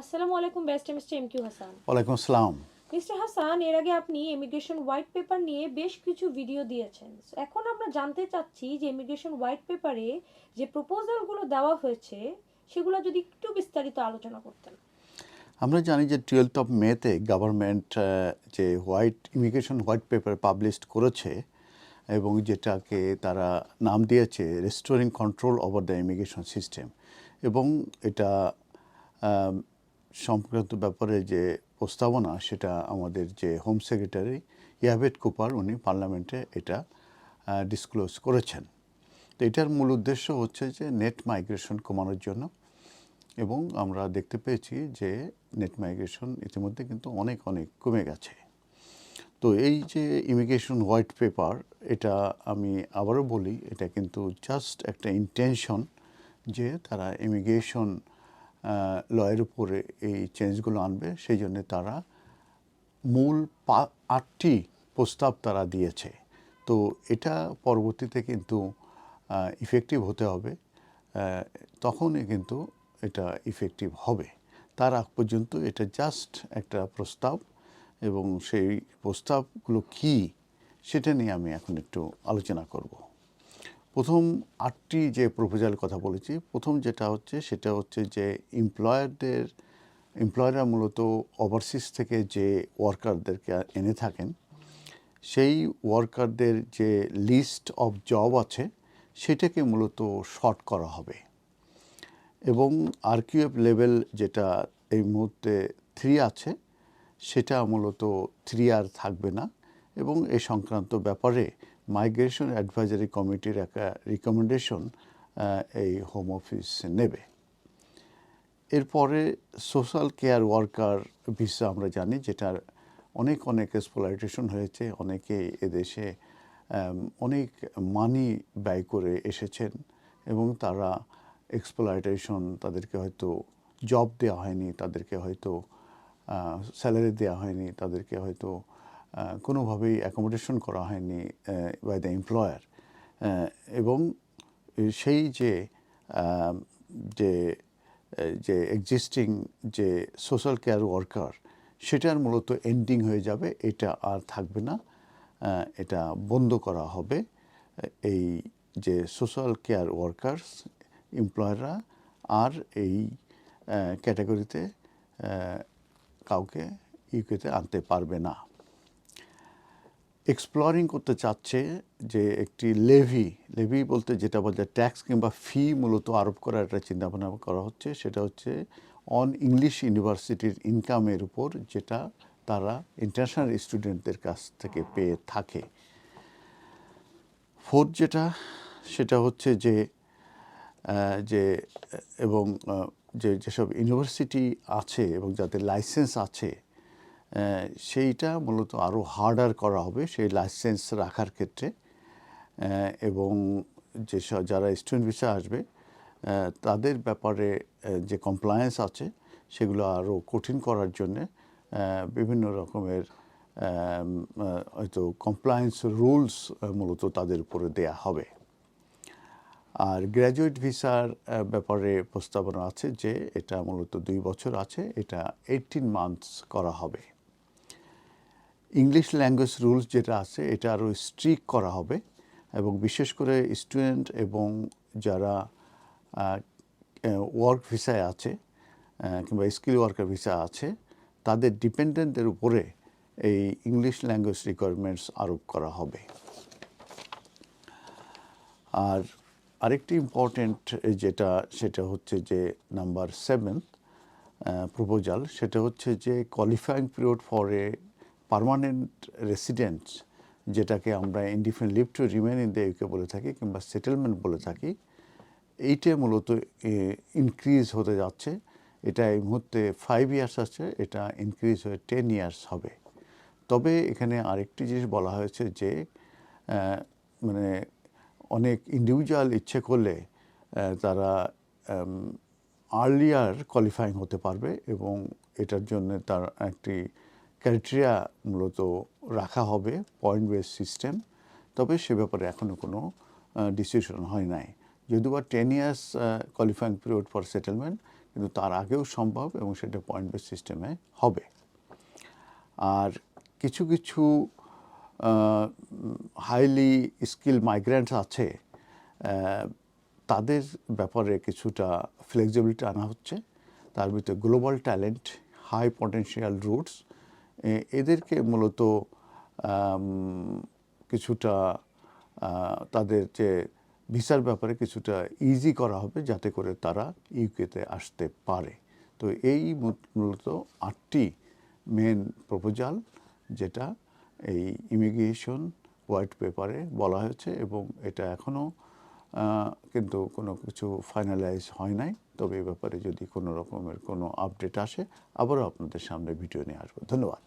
আসসালামু আলাইকুম best mister M Q Hasan. ওয়ালাইকুম আসসালাম। মিস্টার হাসান এর আগে আপনি ইমিগ্রেশন হোয়াইট পেপার নিয়ে বেশ কিছু ভিডিও দিয়েছেন। এখন আমরা জানতে চাচ্ছি যে ইমিগ্রেশন হোয়াইট পেপারে যে প্রপোজালগুলো দেওয়া হয়েছে সেগুলো যদি একটু বিস্তারিত আলোচনা করতেন। আমরা জানি যে টুয়েলথ অফ মেতে গভর্নমেন্ট যে white immigration white paper publish করেছে এবং যেটাকে তারা নাম দিয়েছে restoring control over the immigration system এবং এটা সংক্রান্ত ব্যাপারে যে প্রস্তাবনা, সেটা আমাদের যে হোম সেক্রেটারি ইয়াভেট কুপার, উনি পার্লামেন্টে এটা ডিসক্লোজ করেছেন। তো এটার মূল উদ্দেশ্য হচ্ছে যে নেট মাইগ্রেশন কমানোর জন্য। এবং আমরা দেখতে পেয়েছি যে নেট মাইগ্রেশন ইতিমধ্যে কিন্তু অনেক অনেক কমে গেছে। তো এই যে ইমিগ্রেশন হোয়াইট পেপার এটা আমি আবারও বলি, এটা কিন্তু জাস্ট একটা ইন্টেনশন যে তারা ইমিগ্রেশন লয়ের উপরে এই চেঞ্জগুলো আনবে সেই জন্য তারা মূল আটটি প্রস্তাব তারা দিয়েছে। তো এটা পরবর্তীতে কিন্তু ইফেক্টিভ হতে হবে। তখনই কিন্তু এটা ইফেক্টিভ হবে। তার আগ পর্যন্ত এটা জাস্ট একটা প্রস্তাব এবং সেই প্রস্তাবগুলো কি, সেটা নিয়ে আমি এখন একটু আলোচনা করব। প্রথম আটটি যে প্রপোজাল কথা বলেছি, প্রথম যেটা হচ্ছে সেটা হচ্ছে যে এমপ্লয়ারদের এমপ্লয়াররা মূলত ওভারসিজ থেকে যে ওয়ার্কারদেরকে এনে থাকেন, সেই ওয়ার্কারদের যে লিস্ট অফ জব আছে সেটাকে মূলত শর্ট করা হবে। এবং আরকিউএফ লেভেল যেটা এই মুহূর্তে থ্রি আছে, সেটা মূলত থ্রি আর থাকবে না। এবং এ সংক্রান্ত ব্যাপারে মাইগ্রেশন অ্যাডভাইজারি কমিটির একটা রিকমেন্ডেশন এই হোম অফিস নেবে। এরপরে সোশ্যাল কেয়ার ওয়ার্কার ভিসা আমরা জানি, যেটার অনেক অনেক এক্সপ্লয়টেশন হয়েছে, অনেকে এদেশে অনেক মানি ব্যয় করে এসেছেন এবং তারা এক্সপ্লয়টেশন তাদেরকে হয়তো জব দেওয়া হয়নি, তাদেরকে হয়তো স্যালারি দেওয়া হয়নি, তাদেরকে হয়তো কোনোভাবেই অ্যাকোমোডেশন করা হয়নি বাই দ্য এমপ্লয়ার এবং সেই যে যে যে এক্সিস্টিং যে সোশ্যাল কেয়ার ওয়ার্কার সেটার মূলত এন্ডিং হয়ে যাবে, এটা আর থাকবে না। এটা বন্ধ করা হবে। এই যে সোশ্যাল কেয়ার ওয়ার্কার্স এমপ্লয়াররা আর এই ক্যাটাগরিতে কাউকে ইউকেতে আনতে পারবে না। এক্সপ্লোরিং করতে চাচ্ছে যে একটি লেভি লেভি বলতে যেটা বলতে ট্যাক্স কিংবা ফি মূলত আরোপ করার একটা চিন্তাভাবনা করা হচ্ছে, সেটা হচ্ছে অন ইংলিশ ইউনিভার্সিটির ইনকামের উপর যেটা তারা ইন্টারন্যাশনাল স্টুডেন্টদের কাছ থেকে পেয়ে থাকে। ফোর্থ যেটা, সেটা হচ্ছে যে যে, এবং যে যেসব ইউনিভার্সিটি আছে এবং যাদের লাইসেন্স আছে সেইটা মূলত আরও হার্ডার করা হবে সেই লাইসেন্স রাখার ক্ষেত্রে। এবং যেসব যারা স্টুডেন্ট ভিসা আসবে তাদের ব্যাপারে যে কমপ্লায়েন্স আছে, সেগুলো আরও কঠিন করার জন্যে বিভিন্ন রকমের হয়তো কমপ্লায়েন্স রুলস মূলত তাদের উপরে দেয়া হবে। আর গ্র্যাজুয়েট ভিসার ব্যাপারে প্রস্তাবনা আছে যে, এটা মূলত দুই বছর আছে, এটা এইটিন মান্থস করা হবে। ইংলিশ ল্যাঙ্গুয়েজ রুলস যেটা আছে, এটা আরও স্ট্রিক করা হবে এবং বিশেষ করে স্টুডেন্ট এবং যারা ওয়ার্ক ভিসায় আছে কিংবা স্কিল ওয়ার্কার ভিসা আছে, তাদের ডিপেন্ডেন্টদের উপরে এই ইংলিশ ল্যাঙ্গুয়েজ রিকোয়ারমেন্টস আরোপ করা হবে। আর আরেকটি ইম্পর্টেন্ট যেটা, সেটা হচ্ছে যে নাম্বার সেভেন প্রপোজাল সেটা হচ্ছে যে qualifying period for a permanent residents যেটাকে আমরা indefinite leave to remain in the UK বলে থাকি কিংবা সেটেলমেন্ট বলে থাকি এইটা মূলত ইনক্রিজ হতে যাচ্ছে। এটা এই মুহূর্তে ফাইভ ইয়ার্স আছে, এটা ইনক্রিজ হয়ে টেন ইয়ার্স হবে। তবে এখানে আরেকটি জিনিস বলা হয়েছে যে মানে অনেক ইন্ডিভিজুয়াল ইচ্ছে করলে তারা আর্লিয়ার কোয়ালিফাইং হতে পারবে এবং এটার জন্য তার একটি ক্রাইটেরিয়া মূলত রাখা হবে পয়েন্ট বেস সিস্টেম তবে সে ব্যাপারে এখনও কোনো ডিসিশন হয় নাই। যদিও বা ten years qualifying period for settlement কিন্তু তার আগেও সম্ভব এবং সেটা পয়েন্ট বেস সিস্টেমে হবে। আর কিছু কিছু হাইলি স্কিল মাইগ্রেন্টস আছে তাদের ব্যাপারে কিছুটা ফ্লেক্সিবিলিটি আনা হচ্ছে। তার ভিতরে global talent high potential routes এদেরকে মূলত কিছুটা তাদের যে ভিসার ব্যাপারে কিছুটা ইজি করা হবে যাতে করে তারা ইউকেতে আসতে পারে। তো এই মূলত আটটি মেন প্রপোজাল যেটা এই ইমিগ্রেশন হোয়াইট পেপারে বলা হয়েছে এবং এটা এখনও কিন্তু কোনো কিছু ফাইনালাইজ হয় নাই। তবে এ ব্যাপারে যদি কোনো রকমের কোনো আপডেট আসে, আবারও আপনাদের সামনে ভিডিও নিয়ে আসব। ধন্যবাদ।